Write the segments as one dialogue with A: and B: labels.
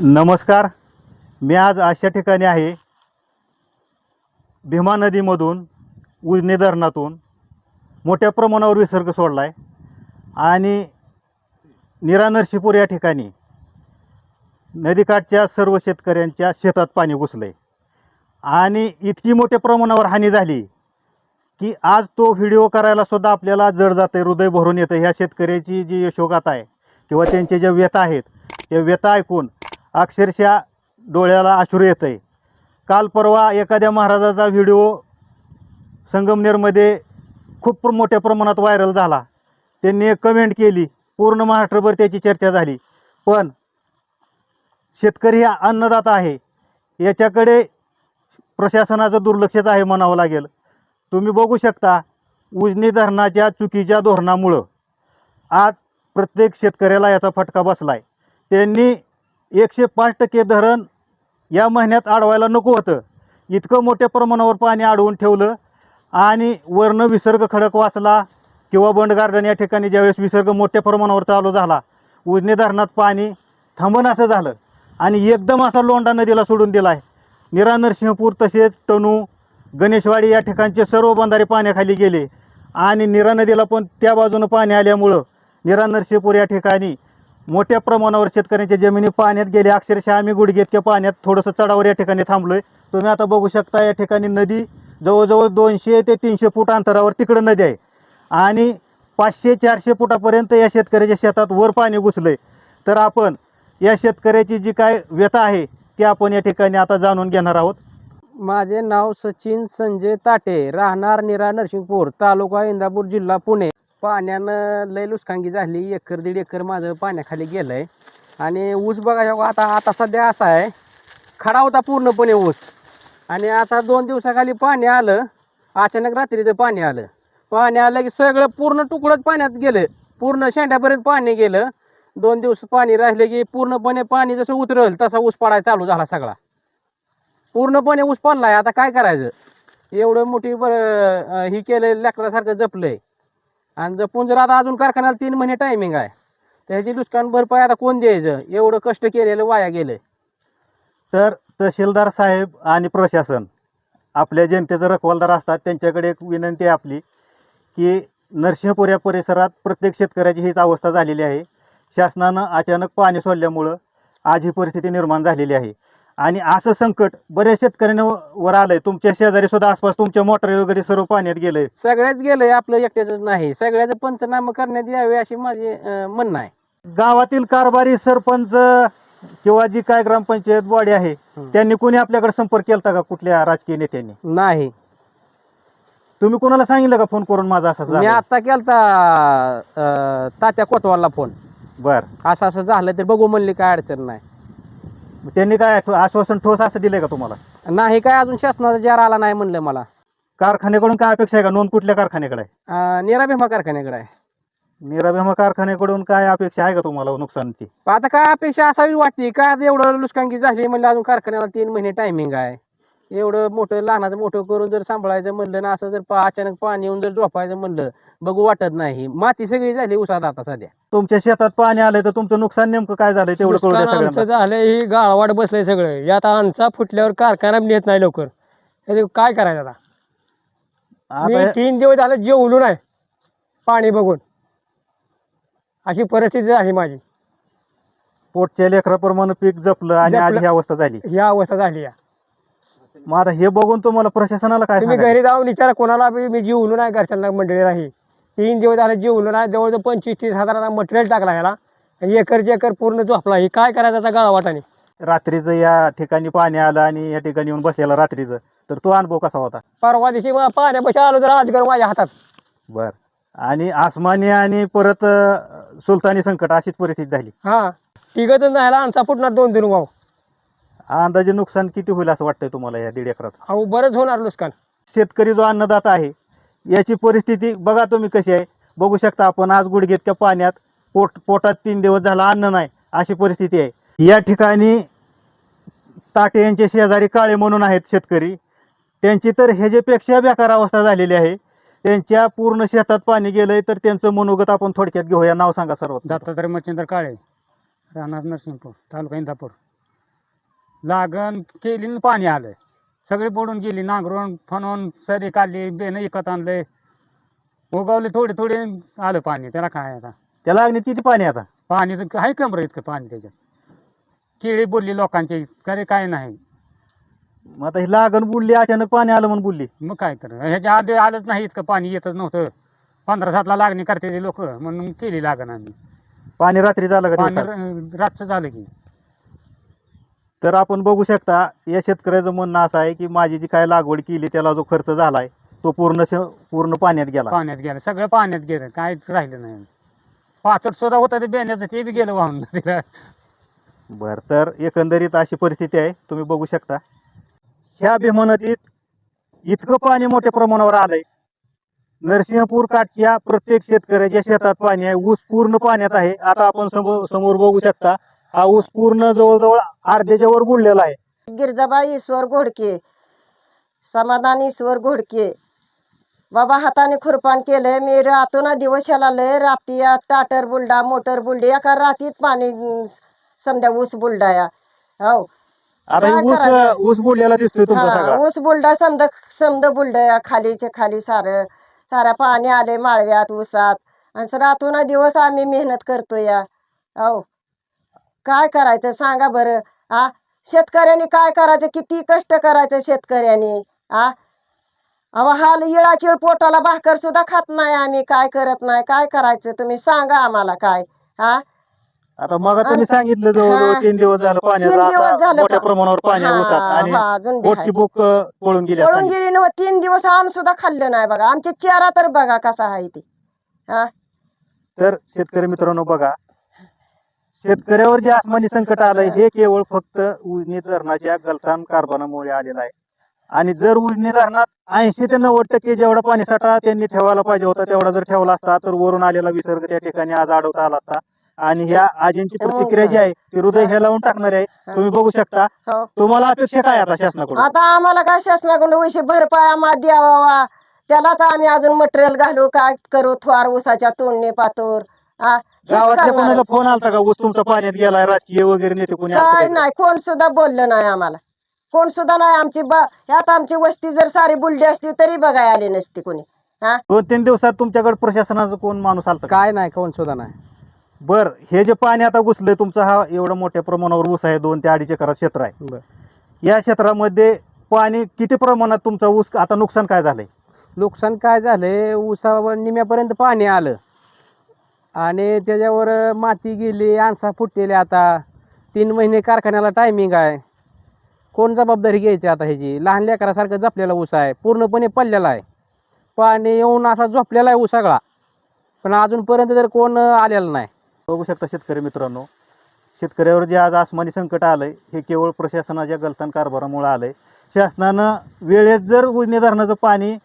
A: नमस्कार. मी आज अशा ठिकाणी आहे. भीमा नदीमधून उजनी धरणातून मोठ्या प्रमाणावर विसर्ग सोडला आहे आणि निरा नरशीपूर या ठिकाणी नदीकाठच्या सर्व शेतकऱ्यांच्या शेतात पाणी घुसलं आहे आणि इतकी मोठ्या प्रमाणावर हानी झाली की आज तो व्हिडिओ करायलासुद्धा आपल्याला जड जातं आहे हृदय भरून येतं ह्या शेतकऱ्याची जी यशोगाथा आहे किंवा त्यांचे ज्या व्यथा आहेत त्या व्यथा ऐकून अक्षरशः डोळ्याला अश्रू येतं आहे काल परवा एखाद्या महाराजाचा व्हिडिओ संगमनेरमध्ये खूप मोठ्या प्रमाणात व्हायरल झाला. त्यांनी एक कमेंट केली. पूर्ण महाराष्ट्रभर त्याची चर्चा झाली. पण शेतकरी हा अन्नदाता आहे. याच्याकडे प्रशासनाचं दुर्लक्षच आहे म्हणावं लागेल. तुम्ही बघू शकता उजनी धरणाच्या चुकीच्या धोरणामुळं आज प्रत्येक शेतकऱ्याला याचा फटका बसला आहे त्यांनी एकशे पाच टक्के धरण या महिन्यात अडवायला नको होतं. इतकं मोठ्या प्रमाणावर पाणी अडवून ठेवलं आणि वरनं विसर्ग खडक वाचला किंवा बंड गार्डन या ठिकाणी ज्यावेळेस विसर्ग मोठ्या प्रमाणावर चालू झाला उजनी धरणात पाणी थांबन असं झालं आणि एकदम असा लोंडा नदीला सोडून दिला आहे. निरा नरसिंहपूर तसेच टणू गणेशवाडी या ठिकाणचे सर्व बंधारे पाण्याखाली गेले आणि निरा नदीला पण त्या बाजूनं पाणी आल्यामुळं निरा नरसिंहपूर या ठिकाणी मोठ्या प्रमाणावर शेतकऱ्यांच्या जमिनी पाण्यात गेले अक्षरशः आम्ही गुडघेतक्या पाण्यात थोडंसं चढावर या ठिकाणी थांबलोय. तुम्ही आता बघू शकता या ठिकाणी नदी जवळजवळ दोनशे ते तीनशे फूट अंतरावर तिकडं नदी आहे. आणि पाचशे चारशे फुटापर्यंत या शेतकऱ्याच्या शेतात वर पाणी घुसलंय. तर आपण या शेतकऱ्याची जी काय व्यथा आहे ती आपण या ठिकाणी आता जाणून घेणार आहोत.
B: माझे नाव सचिन संजय ताटे राहणार निरा नरसिंगपूर तालुका इंदापूर जिल्हा पुणे. पाण्यानं लय लुसकांगी झाली. एकर दीड एकर माझं पाण्याखाली गेलं आहे आणि ऊस बघा आता आता सध्या असा आहे. खडा होता पूर्णपणे ऊस. आणि आता दोन दिवसाखाली पाणी आलं. अचानक रात्रीचं पाणी आलं. पाणी आलं की सगळं पूर्ण तुकडंच पाण्यात गेलं. पूर्ण शेंड्यापर्यंत पाणी गेलं. दोन दिवस पाणी राहिलं की पूर्णपणे पाणी जसं उतरल तसा ऊस पडायला चालू झाला सगळा. पूर्णपणे ऊस पडला आहे आता काय करायचं? एवढं मोठी बरं ही केलं लेकरासारखं जपलंय. आणि जपून जर आता अजून कारखान्याला तीन महिने टायमिंग आहे त्याची नुकसान भरपाई आता कोण द्यायचं? एवढं कष्ट केलेलं वाया गेलं
A: तर तहसीलदार साहेब आणि प्रशासन आपल्या जनतेचं रखवालदार असतात त्यांच्याकडे एक विनंती आहे आपली की नरसिंहपूर या परिसरात प्रत्येक शेतकऱ्याची हीच अवस्था झालेली आहे. शासनानं अचानक पाणी सोडल्यामुळं आज ही परिस्थिती निर्माण झालेली आहे. आणि असं संकट बऱ्याच शेतकऱ्यांना वर आलंय. तुमच्या शेजारी सुद्धा आसपास तुमच्या मोटर वगैरे सर्व पाण्यात गेलंय.
B: सगळ्याच गेलंय आपलं एकट्याच नाही. सगळ्याचं पंचनामा करण्यात यावे अशी माझी अं, म्हणणं आहे.
A: गावातील कारभारी सरपंच किंवा जी काय ग्रामपंचायत बॉडी आहे त्यांनी कोणी आपल्याकडे संपर्क केला का कुठल्या राजकीय नेत्यांनी?
B: नाही.
A: तुम्ही कोणाला सांगितलं का फोन करून माझा असं
B: मी
A: झालं?
B: आता केलता अं, तात्या कोतवालला फोन.
A: बर.
B: असं असं झालं तर बघू म्हणली काय अडचण नाही.
A: त्यांनी काय आश्वासन ठोस असं दिलंय का तुम्हाला?
B: नाही काय अजून शासनाचा जार आला नाही म्हणलं मला.
A: कारखान्याकडून काय अपेक्षा आहे का? नोंद कुठल्या कारखान्याकडे आहे?
B: अं, निरा भीमा कारखान्याकडे आहे.
A: निराभीमा कारखान्याकडून काय अपेक्षा आहे का तुम्हाला नुकसानची?
B: पण आता काय अपेक्षा असावी वाटते. काय आता एवढं लुसकांगी झाली म्हणलं अजून कारखान्याला तीन महिने टायमिंग आहे. एवढं मोठं लहानाचं मोठं करून जर सांभाळायचं म्हणलं ना असं जर पा- अचानक पाणी येऊन जर झोपायचं म्हणलं बघू वाटत नाही. माती सगळी झाली उसात आता सध्या.
A: तुमच्या शेतात पाणी आलंय तर तुमचं नुकसान नेमकं काय झालंय तेवढं कळू द्या
C: नुकसान आमचं
A: सगळ्यांना
C: झालंय ही गाळवाट बसलंय सगळं. यात आमचा फुटल्यावर कारखाना नेत नाही लवकर. काय करायचं आता? मी
A: आता
C: तीन दिवस झालं जेवलो नाही पाणी बघून. अशी परिस्थिती झाली माझी.
A: पोटच्या लेकराप्रमाणे पीक जपलं आणि आज
C: जपलं.
A: ही अवस्था झाली.
C: ही अवस्था झाली आहे.
A: मग आता हे बघून तुम्हाला प्रशासनाला काय
C: तुम्ही
A: सांगायचं?
C: घरी जाऊन विचारा कोणाला बी मी जेवलो नाही घरच्यांना मंडळीला ही. तीन दिवस झाले जेवलो नाही जवळजवळ पंचवीस तीस हजाराचा मटेरियल टाकला ह्याला आणि एकरची एकर पूर्ण झोपला ही काय करायचं आता गाळवाटाने?
A: रात्रीचं या ठिकाणी पाणी आलं आणि या ठिकाणी येऊन बसलेला रात्रीचं. तर तो अनुभव कसा होता?
C: परवा दिवशी मग पाण्यापाशी आलो तर अजगर माझ्या हातात.
A: बर. आणि आसमानी आणि परत अं, सुलतानी संकट अशीच परिस्थिती झाली.
C: हा. तिघं नाही आमचा फुटणार दोन तीन भाऊ
A: अंदाजे नुकसान किती होईल असं वाटतंय तुम्हाला या दीड एकरात?
C: अहो बरंच होणार नुकसान.
A: शेतकरी जो अन्नदाता आहे याची परिस्थिती बघा तुम्ही कशी आहे. बघू शकता आपण आज गुडघेतक्या पाण्यात पोट पोटात तीन दिवस झाला अन्न नाही अशी परिस्थिती आहे. या ठिकाणी ताटे यांचे शेजारी काळे म्हणून आहेत शेतकरी. त्यांची तर ह्याच्यापेक्षा बेकार अवस्था झालेली आहे. त्यांच्या पूर्ण शेतात पाणी गेलंय तर त्यांचं मनोगत आपण थोडक्यात घेऊया. नाव सांगा सर्वात
D: दत्तात्रय मच्छिंद्र काळे राहणार नरसिंहपूर तालुका इंदापूर. लागण केली न पाणी आलं सगळी बुडून गेली नांगरून फणून सरी काढली बेनं इकत आणले. उगवले थोडे थोडे आलं पाणी. त्याला काय आता?
A: त्याला लागणीत किती पाणी आता?
D: पाणी तर आहे कमर इतकं पाणी त्याच्यात. केळी बुडली लोकांची करे काय नाही.
A: मग आता ही लागण बुडली अचानक पाणी आलं म्हणून बुडली.
D: मग काय कर ह्याच्या आधी आलंच नाही इतकं पाणी येतच नव्हतं. पंधरा सातला लागणी करते ते लोक म्हणून केली लागण आम्ही.
A: पाणी रात्री झालं का
D: पाणी
A: दिवसात?
D: र- रातचं झालं की.
A: तर आपण बघू शकता या शेतकऱ्याचं म्हणणं असं आहे की माझी जी काय लागवड केली त्याला जो खर्च झालाय तो पूर्ण श- पूर्ण पाण्यात गेला.
D: पाण्यात गेलं. सगळं पाण्यात गेलं. काय राहिलं नाही. पाचट सुद्धा होतं ते बेण्याचं ते बी गेलं वाहून
A: बर तर एकंदरीत अशी परिस्थिती आहे. तुम्ही बघू शकता. ह्या भीमा नदीत इतकं पाणी मोठ्या प्रमाणावर आलंय. नरसिंहपूर काठच्या प्रत्येक शेतकऱ्याच्या शेतात पाणी आहे. ऊस पूर्ण पाण्यात आहे. आता आपण समोर समोर बघू शकता हा ऊस पूर्ण जवळजवळ अर्ध्याच्या वर बुडलेला आहे.
E: गिरजाबाई ईश्वर घोडके समाधान ईश्वर घोडके. बाबा हाताने खुरपान केलंय मी रातून दिवसाला लय राप्तिया टाटर बुलडा मोटर बुलडी एका रातीत पाणी समजा ऊस बुलडाया हो.
A: आता ही ऊस? ऊस बुडलेला दिसतोय तुमचा
E: हा,
A: सगळा.
E: ऊस बुलडा समजा समजा बुलडाया खालीचे खाली सारं साऱ्या पाणी आले माळव्यात ऊसात. आणि रातून दिवस आम्ही मेहनत करतो या हो. काय करायचं सांगा बरं. आ शेतकऱ्यांनी काय करायचं? किती कष्ट करायचं शेतकऱ्यांनी? आ? अहो हाल इळाचिळ पोटाला भाकर सुद्धा खात नाही आम्ही. काय करत नाही? काय करायचं? तुम्ही सांगा आम्हाला काय. हा
A: आता मग तुम्ही सांगितलं जवळजवळ
E: हा.
A: तीन दिवस झालं
E: तीन
A: पाण्याचं
E: दिवस
A: आता
E: झालं
A: मोठ्या
E: पा-
A: प्रमाणावर पाणी आणि
E: हा, अजून बी
A: बोटची
E: आहे.
A: बुक पळून गेली
E: पळून गेली नव्ह तीन दिवस आम सुद्धा खाल्लं नाही बघा. आमचे चेहरा तर बघा कसा आहे ते. हा?
A: तर शेतकरी मित्रांनो बघा शेतकऱ्यावर जे आसमानी संकट आलंय हे केवळ फक्त उजनी धरणाच्या गलथान कारभारामुळे आलेलं आहे. आणि जर उजनी धरणात ऐंशी ते नव्वद टक्के जेवढा पाणीसाठा त्यांनी ठेवायला पाहिजे होता तेवढा जर ठेवला असता तर वरून आलेला विसर्ग त्या ठिकाणी आज अडवता आला असता. आणि ह्या आजींची प्रतिक्रिया जी आहे ती हृदय हे लावून टाकणार आहे. तुम्ही बघू शकता.
E: हो.
A: तुम्हाला अपेक्षा काय आता शासनाकडून?
E: आता आम्हाला काय शासनाकडून वैसे भरपाई आम्हाला द्यावा. त्यालाच आम्ही अजून मटेरियल घालू. काय करू? थोर ऊसाच्या तोडणे पातोर. हा,
A: गावातल्या कोणाचा. फोन आलता का? ऊस तुमचा पाण्यात गेलाय राजकीय वगैरे नेते कोणी
E: काय? नाही कोण सुद्धा बोललं नाही आम्हाला. कोण सुद्धा नाही आमची ब ह्यात आमची वस्ती जर सारी बुलडी असली तरी बघाय आली नसती कोणी. हा?
A: दोन तीन दिवसात तुमच्याकडे प्रशासनाचा कोण माणूस आलता का?
B: काय नाही कोण सुद्धा नाही.
A: बर हे जे पाणी आता घुसलंय तुमचा हा एवढा मोठ्या प्रमाणावर ऊस आहे दोन ते अडीच एकरात क्षेत्र आहे.
B: बर.
A: या क्षेत्रामध्ये पाणी किती प्रमाणात तुमचा ऊस आता नुकसान काय झालंय?
B: नुकसान काय झालंय? ऊसावर निम्यापर्यंत पाणी आलं. आणि त्याच्यावर माती गेली आणसा फुटलेली आता. तीन महिने कारखान्याला टायमिंग आहे. कोण जबाबदारी घ्यायची आता ह्याची? लहान लेकरासारखं जपलेला ऊस आहे. पूर्णपणे पडलेला आहे. पाणी येऊन असा झोपलेला आहे ऊस सगळा. पण अजूनपर्यंत तर कोण आलेलं नाही.
A: बघू शकता शेतकरी मित्रांनो शेतकऱ्यावर जे आज आसमानी संकट आलंय हे केवळ प्रशासनाच्या गलतान कारभारामुळे आहे शासनानं वेळेत जर उजनी धरणाचं पाणी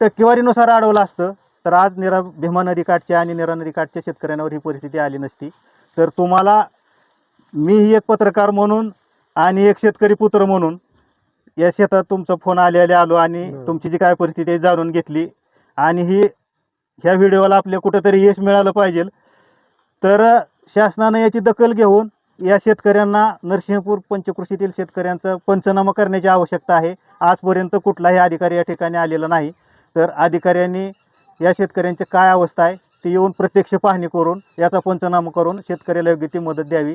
A: टक्केवारीनुसार अडवलं असतं तर आज निरा भीमा नदी काठच्या आणि निरा नदी काठच्या शेतकऱ्यांवर ही परिस्थिती आली नसती. तर तुम्हाला मीही एक पत्रकार म्हणून आणि एक शेतकरी पुत्र म्हणून या शेतात तुमचा फोन आलेले आलो आणि. तुमची जी काय परिस्थिती आहे जाणून घेतली. आणि ही ह्या व्हिडिओला आपल्या कुठंतरी यश मिळालं पाहिजे. तर शासनानं याची दखल घेऊन या शेतकऱ्यांना नरसिंहपूर पंचकृषीतील शेतकऱ्यांचं पंचनामा करण्याची आवश्यकता आहे. आजपर्यंत कुठलाही अधिकारी या ठिकाणी आलेला नाही. तर अधिकाऱ्यांनी या शेतकऱ्यांची काय अवस्था आहे ती येऊन प्रत्यक्ष पाहणी करून याचा पंचनामा करून शेतकऱ्याला योग्य ती मदत द्यावी.